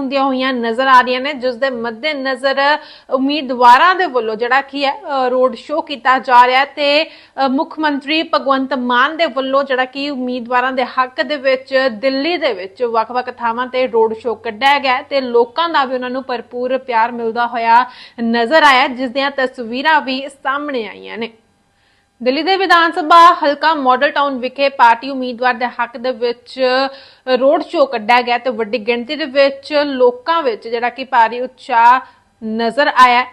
ਹੁੰਦੀਆਂ ਹੋਈਆਂ ਨਜ਼ਰ ਆ ਰਹੀਆਂ ਨੇ ਜਿਸ ਦੇ ਮੱਦੇ ਨਜ਼ਰ ਉਮੀਦਵਾਰਾਂ ਦੇ ਵੱਲੋਂ ਜਿਹੜਾ ਕੀ ਹੈ ਰੋਡ ਸ਼ੋਅ ਕੀਤਾ ਜਾ ਰਿਹਾ ਤੇ ਮੁੱਖ ਮੰਤਰੀ ਭਗਵੰਤ ਮਾਨ ਦੇ ਵੱਲੋਂ ਜਿਹੜਾ ਕਿ ਉਮੀਦਵਾਰਾਂ ਦੇ ਹੱਕ ਦੇ ਵਿੱਚ, ਦਿੱਲੀ ਦੇ ਵਿੱਚ ਵੱਖ-ਵੱਖ ਥਾਵਾਂ ਤੇ ਰੋਡ ਸ਼ੋਅ ਕੱਢਿਆ ਗਿਆ ਤੇ ਲੋਕਾਂ ਦਾ ਵੀ ਉਹਨਾਂ ਨੂੰ ਭਰਪੂਰ ਪਿਆਰ ਮਿਲਦਾ ਹੋਇਆ ਨਜ਼ਰ ਆਇਆ ਜਿਸ ਦੀਆਂ ਤਸਵੀਰਾਂ ਵੀ ਸਾਹਮਣੇ ਆਈਆਂ ਨੇ। ਦਿੱਲੀ ਦੇ ਵਿਧਾਨ ਸਭਾ ਹਲਕਾ ਮਾਡਲ ਟਾਊਨ ਵਿਖੇ ਪਾਰਟੀ ਉਮੀਦਵਾਰ ਦੇ ਹੱਕ ਦੇ ਵਿੱਚ ਰੋਡ ਸ਼ੋਅ ਕੱਢਿਆ ਗਿਆ ਤੇ ਵੱਡੀ ਗਿਣਤੀ ਦੇ ਵਿੱਚ ਲੋਕਾਂ ਵਿੱਚ ਜਿਹੜਾ ਕਿ ਭਾਰੀ ਉਤਸ਼ਾਹ ਨਜ਼ਰ ਆਇਆ।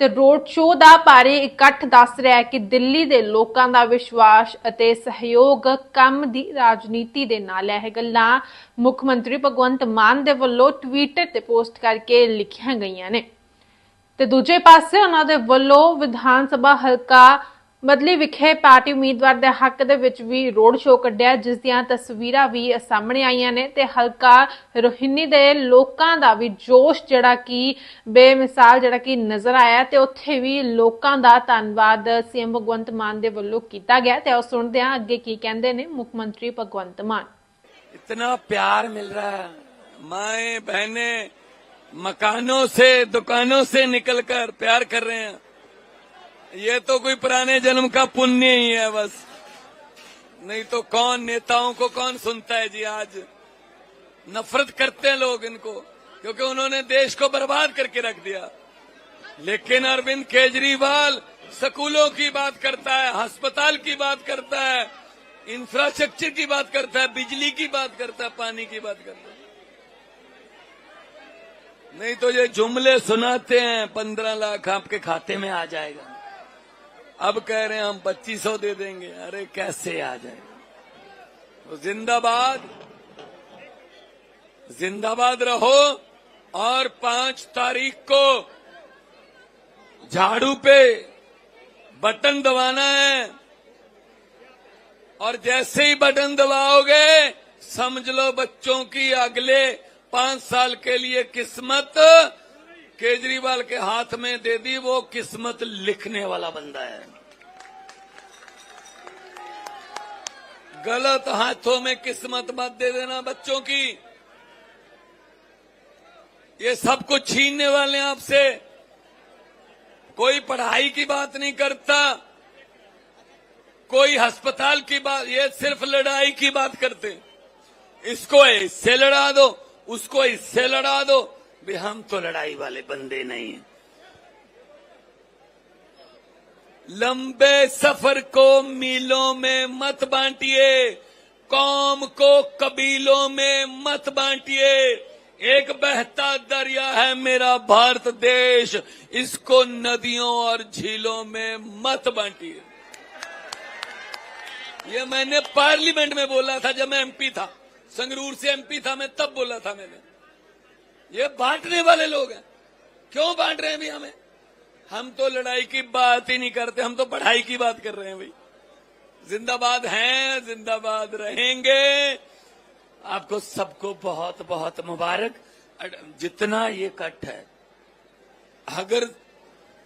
ਤੇ ਰੋਡ ਸ਼ੋਅ ਦਾ ਭਾਰੀ ਇਕੱਠ ਦੱਸ ਰਿਹਾ ਹੈ ਕਿ ਦਿੱਲੀ ਦੇ ਲੋਕਾਂ ਦਾ ਵਿਸ਼ਵਾਸ ਅਤੇ ਸਹਿਯੋਗ ਕੰਮ ਦੀ ਰਾਜਨੀਤੀ ਦੇ ਨਾਲ ਹੈ। ਇਹ ਗੱਲਾਂ ਮੁੱਖ ਮੰਤਰੀ ਭਗਵੰਤ ਮਾਨ ਦੇ ਵੱਲੋਂ ਟਵਿੱਟਰ ਤੇ ਪੋਸਟ ਕਰਕੇ ਲਿਖੀਆਂ ਗਈਆਂ ਨੇ। ਤੇ ਦੂਜੇ ਪਾਸੇ ਉਹਨਾਂ ਦੇ ਵੱਲੋਂ ਵਿਧਾਨ ਸਭਾ ਹਲਕਾ ਬਦਲੀ ਵਿਖੇ ਪਾਰਟੀ ਉਮੀਦਵਾਰ ਦੇ ਹੱਕ ਦੇ ਵਿੱਚ ਵੀ ਰੋਡ ਸ਼ੋਅ ਕੱਢਿਆ ਜਿਸ ਦੀਆਂ ਤਸਵੀਰਾਂ ਵੀ ਸਾਹਮਣੇ ਆਈਆਂ ਨੇ ਤੇ ਹਲਕਾ ਰੋਹਿਣੀ ਦੇ ਲੋਕਾਂ ਦਾ ਵੀ ਜੋਸ਼ ਜਿਹੜਾ ਕਿ ਬੇਮਿਸਾਲ ਜਿਹੜਾ ਕਿ ਨਜ਼ਰ ਆਇਆ ਤੇ ਉੱਥੇ ਵੀ ਲੋਕਾਂ ਦਾ ਧੰਨਵਾਦ ਸੀਐਮ ਭਗਵੰਤ ਮਾਨ ਦੇ ਵੱਲੋਂ ਕੀਤਾ ਗਿਆ ਤੇ ਆਓ ਸੁਣਦੇ ਹਾਂ ਅੱਗੇ ਕੀ ਕਹਿੰਦੇ ਨੇ ਮੁੱਖ ਮੰਤਰੀ ਭਗਵੰਤ ਮਾਨ इतना प्यार मिल रहा है माए बहने मकानों से दुकानों से निकलकर प्यार कर रहे हैं ये तो कोई पुराने जन्म का पुण्य ही है बस। नहीं तो कौन नेताओं को कौन सुनता है जी आज? नफरत करते हैं लोग इनको, क्योंकि उन्होंने देश को बर्बाद करके रख दिया। लेकिन अरविंद केजरीवाल स्कूलों की बात करता है, अस्पताल की बात करता है इंफ्रास्ट्रक्चर की बात करता है, बिजली की बात करता है, पानी की बात करता है। नहीं तो ये जुमले सुनाते हैं, पंद्रह लाख आपके खाते में आ जाएगा। अब कह रहे हैं, हम पच्चीस सौ दे देंगे। अरे, कैसे आ जाएगा? तो जिंदाबाद। जिंदाबाद रहो और पाँच तारीख को झाड़ू पे बटन दबाना है। और जैसे ही बटन दबाओगे, समझ लो बच्चों की अगले पाँच साल के लिए किस्मत केजरीवाल के हाथ में दे दी, वो किस्मत लिखने वाला बंदा है। गलत हाथों में किस्मत मत दे देना बच्चों की। ये सब कुछ छीनने वाले हैं आपसे। कोई पढ़ाई की बात नहीं करता। कोई अस्पताल की बात, ये सिर्फ़ लड़ाई की बात करते इसको इससे लड़ा दो, उसको इससे लड़ा दो। भी हम तो लड़ाई वाले बंदे नहीं लंबे सफ़र को मीलों में मत बांटिए, कौम को कबीलों में मत बांटिए। एक बहता दरिया है मेरा भारत देश, इसको नदियों और झीलों में मत बांटिए। ये मैंने पार्लियामेंट में बोला था जब मैं एमपी था, संगरूर से एमपी था, मैं तब बोला था मैंने। ये बांटने वाले लोग हैं। क्यों बांट रहे हैं भी हमें? हम तो लड़ाई की बात ही नहीं करते, हम तो पढ़ाई की बात कर रहे हैं भाई। जिंदाबाद हैं, जिंदाबाद रहेंगे। आपको सबको बहुत बहुत मुबारक। जितना ये कट है, अगर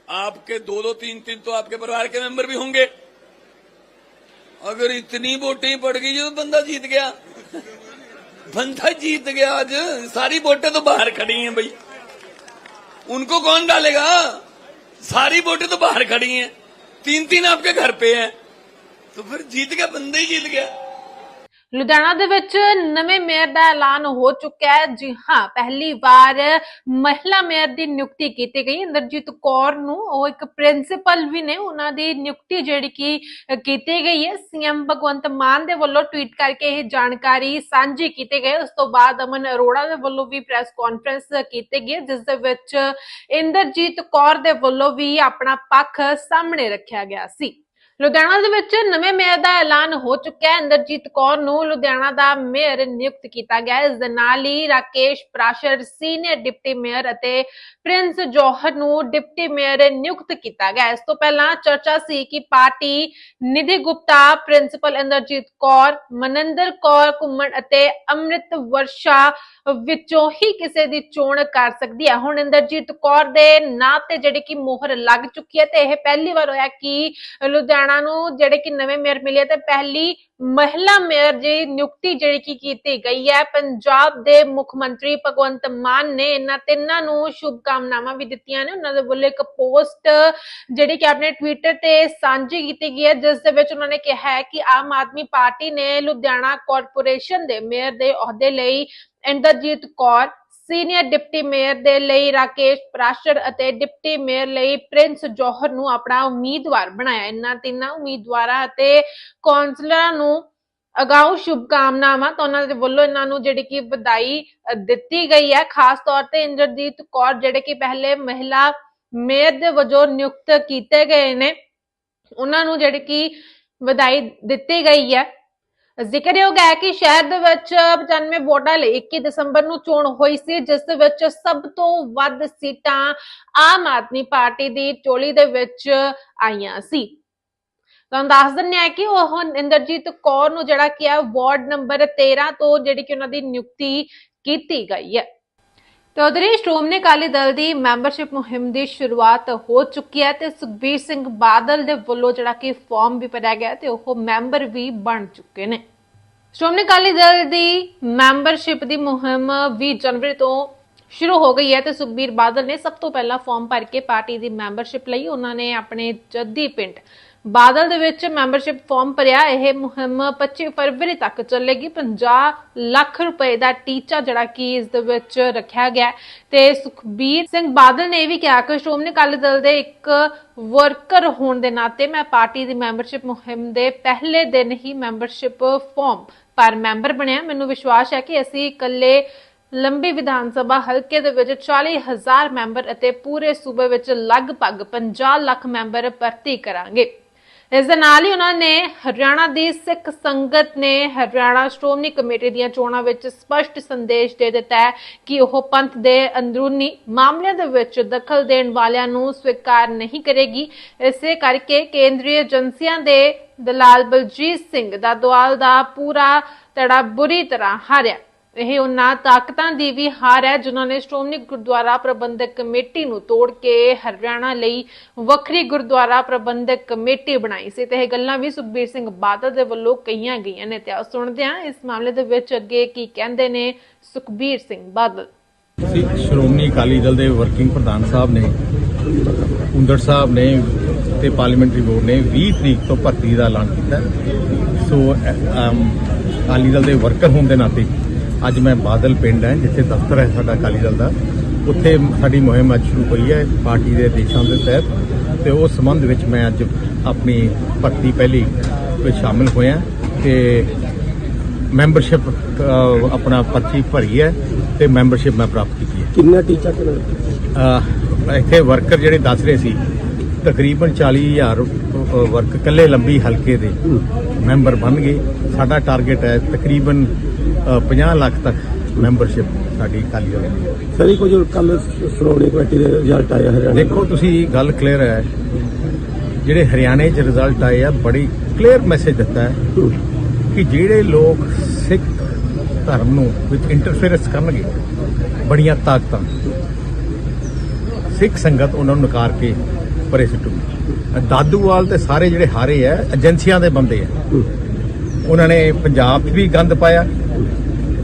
आपके दो दो तीन तीन तो आपके परिवार के मेंबर भी होंगे। अगर इतनी वोटें पड़ गई तो बंदा जीत गया। बंदा जीत गया आज सारी वोटें तो बाहर खड़ी हैं भाई उनको कौन डालेगा सारी वोटें तो बाहर खड़ी हैं तीन तीन आपके घर पे हैं तो फिर जीत गया बंदा ही जीत गया ਲੁਧਿਆਣਾ ਦੇ ਵਿੱਚ ਨਵੇਂ ਮੇਅਰ ਦਾ ਐਲਾਨ ਹੋ ਚੁੱਕਿਆ ਹੈ। ਜੀ ਹਾਂ, ਪਹਿਲੀ ਵਾਰ ਮਹਿਲਾ ਮੇਅਰ ਦੀ ਨਿਯੁਕਤੀ ਕੀਤੀ ਗਈ। ਇੰਦਰਜੀਤ ਕੌਰ ਨੂੰ ਉਹ ਇੱਕ ਪ੍ਰਿੰਸੀਪਲ ਵੀ ਨੇ। ਉਹਨਾਂ ਦੀ ਨਿਯੁਕਤੀ ਜਿਹੜੀ ਕਿ ਕੀਤੀ ਗਈ ਹੈ। ਸੀਐਮ ਭਗਵੰਤ ਮਾਨ ਦੇ ਵੱਲੋਂ ਟਵੀਟ ਕਰਕੇ ਇਹ ਜਾਣਕਾਰੀ ਸਾਂਝੀ ਕੀਤੀ ਗਈ। ਉਸ ਤੋਂ ਬਾਅਦ ਅਮਨ ਅਰੋੜਾ ਦੇ ਵੱਲੋਂ ਵੀ ਪ੍ਰੈਸ ਕਾਨਫਰੰਸ ਕੀਤੀ ਗਈ ਜਿਸ ਦੇ ਵਿੱਚ ਇੰਦਰਜੀਤ ਕੌਰ ਦੇ ਵੱਲੋਂ ਵੀ ਆਪਣਾ ਪੱਖ ਸਾਹਮਣੇ ਰੱਖਿਆ ਗਿਆ ਸੀ। ਲੁਧਿਆਣਾ ਦੇ ਵਿੱਚ ਨਵੇਂ ਮੇਅਰ ਦਾ ਐਲਾਨ ਹੋ ਚੁੱਕਿਆ ਹੈ। ਇੰਦਰਜੀਤ ਕੌਰ ਨੂੰ ਲੁਧਿਆਣਾ ਦਾ ਮੇਅਰ ਨਿਯੁਕਤ ਕੀਤਾ ਗਿਆ ਹੈ। ਇਸ ਦੇ ਨਾਲ ਹੀ Rakesh Prashar, senior deputy mayor ਅਤੇ ਪ੍ਰਿੰਸ ਜੌਹਰ ਨੂੰ ਡਿਪਟੀ ਮੇਅਰ ਨਿਯੁਕਤ ਕੀਤਾ ਗਿਆ ਇਸ ਤੋਂ ਪਹਿਲਾਂ ਚਰਚਾ ਸੀ ਕਿ ਪਾਰਟੀ ਨਿਧੀ ਗੁਪਤਾ, ਪ੍ਰਿੰਸੀਪਲ ਇੰਦਰਜੀਤ ਕੌਰ, ਮਨਿੰਦਰ ਕੌਰ ਘੁੰਮਣ ਅਤੇ ਅੰਮ੍ਰਿਤ ਵਰਸ਼ਾ ਵਿੱਚੋਂ ਹੀ ਕਿਸੇ ਦੀ ਚੋਣ ਕਰ ਸਕਦੀ ਹੈ। ਹੁਣ ਇੰਦਰਜੀਤ ਕੌਰ ਦੇ ਨਾਂ ਤੇ ਜਿਹੜੀ ਕਿ ਮੋਹਰ ਲੱਗ ਚੁੱਕੀ ਹੈ ਤੇ ਇਹ ਪਹਿਲੀ ਵਾਰ ਹੋਇਆ ਕਿ ਲੁਧਿਆਣਾ ਲੁਧਿਆਣਾ ਨੂੰ ਜਿਹੜੇ ਕਿ ਨਵੇਂ ਮੇਅਰ ਮਿਲੇ ਤੇ ਪਹਿਲੀ ਮਹਿਲਾ ਮੇਅਰ ਦੀ ਨਿਯੁਕਤੀ ਜਿਹੜੀ ਕਿ ਕੀਤੀ ਗਈ ਹੈ, ਪੰਜਾਬ ਦੇ ਮੁੱਖ ਮੰਤਰੀ ਭਗਵੰਤ ਮਾਨ ਨੇ ਇਹਨਾਂ ਤਿੰਨਾਂ ਨੂੰ ਸ਼ੁਭ ਕਾਮਨਾਵਾਂ ਵੀ ਦਿੱਤੀਆਂ ਨੇ। ਉਹਨਾਂ ਦੇ ਵੱਲੋਂ ਇੱਕ ਪੋਸਟ ਜਿਹੜੀ ਕਿ ਆਪਣੇ ਟਵਿੱਟਰ ਤੇ ਸਾਂਝੀ ਕੀਤੀ ਗਈ ਹੈ, ਜਿਸ ਦੇ ਵਿੱਚ ਉਹਨਾਂ ਨੇ ਕਿਹਾ ਹੈ ਕਿ ਆਮ ਆਦਮੀ ਪਾਰਟੀ ਨੇ ਲੁਧਿਆਣਾ ਕਾਰਪੋਰੇਸ਼ਨ ਦੇ ਮੇਅਰ ਦੇ ਅਹੁਦੇ ਲਈ Inderjit Kaur senior deputy mayor ਦੇ ਲਈ ਰਾਕੇਸ਼ ਪ੍ਰਾਸ਼ਰ ਅਤੇ ਡਿਪਟੀ ਮੇਅਰ ਲਈ ਪ੍ਰਿੰਸ ਜੌਹਰ ਨੂੰ ਆਪਣਾ ਉਮੀਦਵਾਰ ਬਣਾਇਆ। ਇਹਨਾਂ ਤਿੰਨਾਂ ਉਮੀਦਵਾਰਾਂ ਅਤੇ ਕੌਂਸਲਰਾਂ ਨੂੰ ਅਗਾਊਂ ਸ਼ੁਭਕਾਮਨਾਵਾਂ ਤਾਂ ਉਹਨਾਂ ਦੇ ਵੱਲੋਂ ਇਹਨਾਂ ਨੂੰ ਜਿਹੜੀ ਕਿ ਵਧਾਈ ਦਿੱਤੀ ਗਈ ਹੈ। ਖਾਸ ਤੌਰ ਤੇ ਇੰਦਰਜੀਤ ਕੌਰ ਜਿਹੜੇ ਕਿ ਪਹਿਲੇ ਮਹਿਲਾ ਮੇਅਰ ਦੇ ਵਜੋਂ ਨਿਯੁਕਤ ਕੀਤੇ ਗਏ ਨੇ ਉਹਨਾਂ ਨੂੰ ਜਿਹੜੀ ਕਿ ਵਧਾਈ ਦਿੱਤੀ ਗਈ ਹੈ। ਜ਼ਿਕਰਯੋਗ ਹੈ ਕਿ ਸ਼ਹਿਰ ਦੇ ਵਿੱਚ 95 ਵੋਟਾਂ ਲਈ 21 ਦਸੰਬਰ ਨੂੰ ਚੋਣ ਹੋਈ ਸੀ, ਜਿਸ ਦੇ ਵਿੱਚ ਸਭ ਤੋਂ ਵੱਧ ਸੀਟਾਂ ਆਮ ਆਦਮੀ ਪਾਰਟੀ ਦੀ ਟੋਲੀ ਦੇ ਵਿੱਚ ਆਈਆਂ ਸੀ। ਤੁਹਾਨੂੰ ਦੱਸ ਦਿੰਦੇ ਆ ਕਿ ਉਹ ਇੰਦਰਜੀਤ ਕੌਰ ਨੂੰ ਜਿਹੜਾ ਕਿ ਹੈ ਵਾਰਡ ਨੰਬਰ 13 ਤੋਂ ਜਿਹੜੀ ਕਿ ਉਹਨਾਂ ਦੀ ਨਿਯੁਕਤੀ ਕੀਤੀ ਗਈ ਹੈ। ਤੇ ਉਧਰ ਸ਼੍ਰੋਮਣੀ ਅਕਾਲੀ ਦਲ ਦੀ ਮੈਂਬਰਸ਼ਿਪ ਮੁਹਿੰਮ ਦੀ ਸ਼ੁਰੂਆਤ ਹੋ ਚੁੱਕੀ ਹੈ ਤੇ ਸੁਖਬੀਰ ਸਿੰਘ ਬਾਦਲ ਦੇ ਵੱਲੋਂ ਜਿਹੜਾ ਕਿ ਫਾਰਮ ਵੀ ਭਰਿਆ ਗਿਆ ਤੇ ਉਹ ਮੈਂਬਰ ਵੀ ਬਣ ਚੁੱਕੇ ਨੇ। ਸ਼੍ਰੋਮਣੀ ਅਕਾਲੀ ਦਲ ਦੀ ਮੈਂਬਰਸ਼ਿਪ ਦੀ ਮੁਹਿੰਮ 20 ਜਨਵਰੀ ਤੋਂ ਸ਼ੁਰੂ ਹੋ ਗਈ ਹੈ ਤੇ ਸੁਖਬੀਰ ਬਾਦਲ ਨੇ ਸਭ ਤੋਂ ਪਹਿਲਾਂ ਫਾਰਮ ਭਰ ਕੇ ਪਾਰਟੀ ਦੀ ਮੈਂਬਰਸ਼ਿਪ ਲਈ ਉਹਨਾਂ ਨੇ ਆਪਣੇ ਜੱਦੀ ਪਿੰਡ ਬਾਦਲ ਦੇ ਵਿੱਚ ਮੈਂਬਰਸ਼ਿਪ ਫਾਰਮ ਭਰਿਆ, ਇਹ ਮੁਹਿੰਮ 25 ਫਰਵਰੀ ਤੱਕ ਚੱਲੇਗੀ। 50 ਲੱਖ ਰੁਪਏ ਦਾ ਟੀਚਾ ਜਿਹੜਾ ਕਿ ਇਸ ਦੇ ਵਿੱਚ ਰੱਖਿਆ ਗਿਆ ਤੇ ਸੁਖਬੀਰ ਸਿੰਘ ਬਾਦਲ ਨੇ ਵੀ ਕਿਹਾ ਕਿ ਸ਼੍ਰੋਮਣੀ ਅਕਾਲੀ ਦਲ ਦੇ ਇੱਕ ਵਰਕਰ ਹੋਣ ਦੇ ਨਾਤੇ ਮੈਂ ਪਾਰਟੀ ਦੀ ਮੈਂਬਰਸ਼ਿਪ ਮੁਹਿੰਮ ਦੇ ਪਹਿਲੇ ਦਿਨ ਹੀ ਮੈਂਬਰਸ਼ਿਪ ਫਾਰਮ ਪਰ ਮੈਂਬਰ ਬਣਿਆ। ਮੈਨੂੰ ਵਿਸ਼ਵਾਸ ਹੈ ਕਿ ਅਸੀਂ ਇਕੱਲੇ ਲੰਬੀ ਵਿਧਾਨ ਸਭਾ ਹਲਕੇ ਦੇ ਵਿੱਚ 40000 ਮੈਂਬਰ ਅਤੇ ਪੂਰੇ ਸੂਬੇ ਵਿੱਚ ਲਗਭਗ 50 ਲੱਖ ਮੈਂਬਰ ਭਰਤੀ ਕਰਾਂਗੇ। ਇਸ ਦੇ ਨਾਲ ਹੀ ਉਹਨਾਂ ਨੇ ਹਰਿਆਣਾ ਦੀ ਸਿੱਖ ਸੰਗਤ ਨੇ ਹਰਿਆਣਾ ਸ਼੍ਰੋਮਣੀ ਕਮੇਟੀ ਦੀਆਂ ਚੋਣਾਂ ਵਿੱਚ ਸਪਸ਼ਟ ਸੰਦੇਸ਼ ਦੇ ਦਿੱਤਾ ਹੈ ਕਿ ਉਹ ਪੰਥ ਦੇ ਅੰਦਰੂਨੀ ਮਾਮਲਿਆਂ ਦੇ ਵਿੱਚ ਦਖਲ ਦੇਣ ਵਾਲਿਆਂ ਨੂੰ ਸਵੀਕਾਰ ਨਹੀਂ ਕਰੇਗੀ। ਇਸੇ ਕਰਕੇ ਕੇਂਦਰੀ ਏਜੰਸੀਆਂ ਦੇ ਦਲਾਲ ਬਲਜੀਤ ਸਿੰਘ ਦਾ ਦੁਆਲ ਦਾ ਪੂਰਾ ਤੜਾ ਬੁਰੀ ਤਰ੍ਹਾਂ ਹਾਰਿਆ। ਇਹ ਉਹਨਾਂ ਤਾਕਤਾਂ ਦੀ ਵੀ ਹਾਰ ਹੈ, ਜਿਨ੍ਹਾਂ ਨੇ ਸ਼੍ਰੋਮਣੀ ਗੁਰਦੁਆਰਾ ਪ੍ਰਬੰਧਕ ਕਮੇਟੀ ਨੂੰ ਤੋੜ ਕੇ ਹਰਿਆਣਾ ਲਈ ਵੱਖਰੀ ਗੁਰਦੁਆਰਾ ਪ੍ਰਬੰਧਕ ਕਮੇਟੀ ਬਣਾਈ ਸੀ ਤੇ ਇਹ ਗੱਲਾਂ ਵੀ ਸੁਖਬੀਰ ਸਿੰਘ ਬਾਦਲ ਦੇ ਵੱਲੋਂ ਕਹੀਆਂ ਗਈਆਂ ਨੇ ਤੇ ਆਓ ਸੁਣਦੇ ਹਾਂ, ਇਸ ਮਾਮਲੇ ਦੇ ਵਿੱਚ ਅੱਗੇ ਕੀ ਕਹਿੰਦੇ ਨੇ ਸੁਖਬੀਰ ਸਿੰਘ ਬਾਦਲ। ਸ਼੍ਰੋਮਣੀ ਅਕਾਲੀ ਦਲ ਦੇ ਵਰਕਿੰਗ ਪ੍ਰਧਾਨ ਸਾਹਿਬ ਨੇ ਹੁੰਦੜ ਸਾਹਿਬ ਨੇ ਤੇ ਪਾਰਲੀਮੈਂਟਰੀ ਬੋਰਡ ਨੇ 20 ਤਰੀਕ ਤੋਂ ਭਰਤੀ ਦਾ ਐਲਾਨ ਕੀਤਾ। ਸੋ ਅਕਾਲੀ ਦਲ ਦੇ ਵਰਕਰ ਹੋਣ ਦੇ ਨਾਤੇ ਅੱਜ ਮੈਂ ਬਾਦਲ ਪਿੰਡ ਹੈ ਜਿੱਥੇ ਦਫ਼ਤਰ ਹੈ ਸਾਡਾ ਅਕਾਲੀ ਦਲ ਦਾ। ਉੱਥੇ ਸਾਡੀ ਮੁਹਿੰਮ ਅੱਜ ਸ਼ੁਰੂ ਹੋਈ ਹੈ ਪਾਰਟੀ ਦੇ ਦੇਸ਼ਾਂ ਦੇ ਤਹਿਤ ਤੇ ਉਸ ਸੰਬੰਧ ਵਿੱਚ ਮੈਂ ਅੱਜ ਆਪਣੀ ਭਰਤੀ ਪਹਿਲੀ ਵਿੱਚ ਸ਼ਾਮਿਲ ਹੋਇਆ ਤੇ ਮੈਂਬਰਸ਼ਿਪ ਆਪਣਾ ਪਰਚੀ ਭਰੀ ਹੈ ਤੇ ਮੈਂਬਰਸ਼ਿਪ ਮੈਂ ਪ੍ਰਾਪਤ ਕੀਤੀ ਹੈ। ਕਿੰਨਾ ਟੀਚਾ ਕਿੰਨਾ? ਇੱਥੇ ਵਰਕਰ ਜਿਹੜੇ ਦੱਸ ਰਹੇ ਸੀ ਤਕਰੀਬਨ 40000 ਵਰਕ ਕੱਲੇ ਲੰਬੀ ਹਲਕੇ ਦੇ ਮੈਂਬਰ ਬਣ ਗਏ। ਸਾਡਾ ਟਾਰਗੇਟ ਹੈ ਤਕਰੀਬਨ 50 ਲੱਖ ਤੱਕ ਮੈਂਬਰਸ਼ਿਪ ਸਾਡੀ ਖਾਲੀ ਹੋਵੇਗੀ ਸਰ ਇਹ ਕੁਝ ਕੱਲ ਸ਼੍ਰੋਮਣੀ ਕਮੇਟੀ ਦੇ ਰਿਜ਼ਲਟ ਆਇਆ ਹਰਿਆਣਾ ਦੇਖੋ ਤੁਸੀਂ ਗੱਲ ਕਲੀਅਰ ਹੈ। ਜਿਹੜੇ ਹਰਿਆਣੇ 'ਚ ਰਿਜ਼ਲਟ ਆਏ ਆ ਬੜੀ ਕਲੀਅਰ ਮੈਸੇਜ ਦਿੱਤਾ ਹੈ ਕਿ ਜਿਹੜੇ ਲੋਕ ਸਿੱਖ ਧਰਮ ਨੂੰ ਵਿੱਚ ਇੰਟਰਫੇਰੈਂਸ ਕਰਨਗੇ ਬੜੀਆਂ ਤਾਕਤਾਂ ਸਿੱਖ ਸੰਗਤ ਉਹਨਾਂ ਨੂੰ ਨਕਾਰ ਕੇ ਪਰੇ ਸੁੱਟੂਗੀ। ਦਾਦੂਵਾਲ ਤੇ ਸਾਰੇ ਜਿਹੜੇ ਹਾਰੇ ਆ ਏਜੰਸੀਆਂ ਦੇ ਬੰਦੇ ਆ। ਉਹਨਾਂ ਨੇ ਪੰਜਾਬ 'ਚ ਵੀ ਗੰਦ ਪਾਇਆ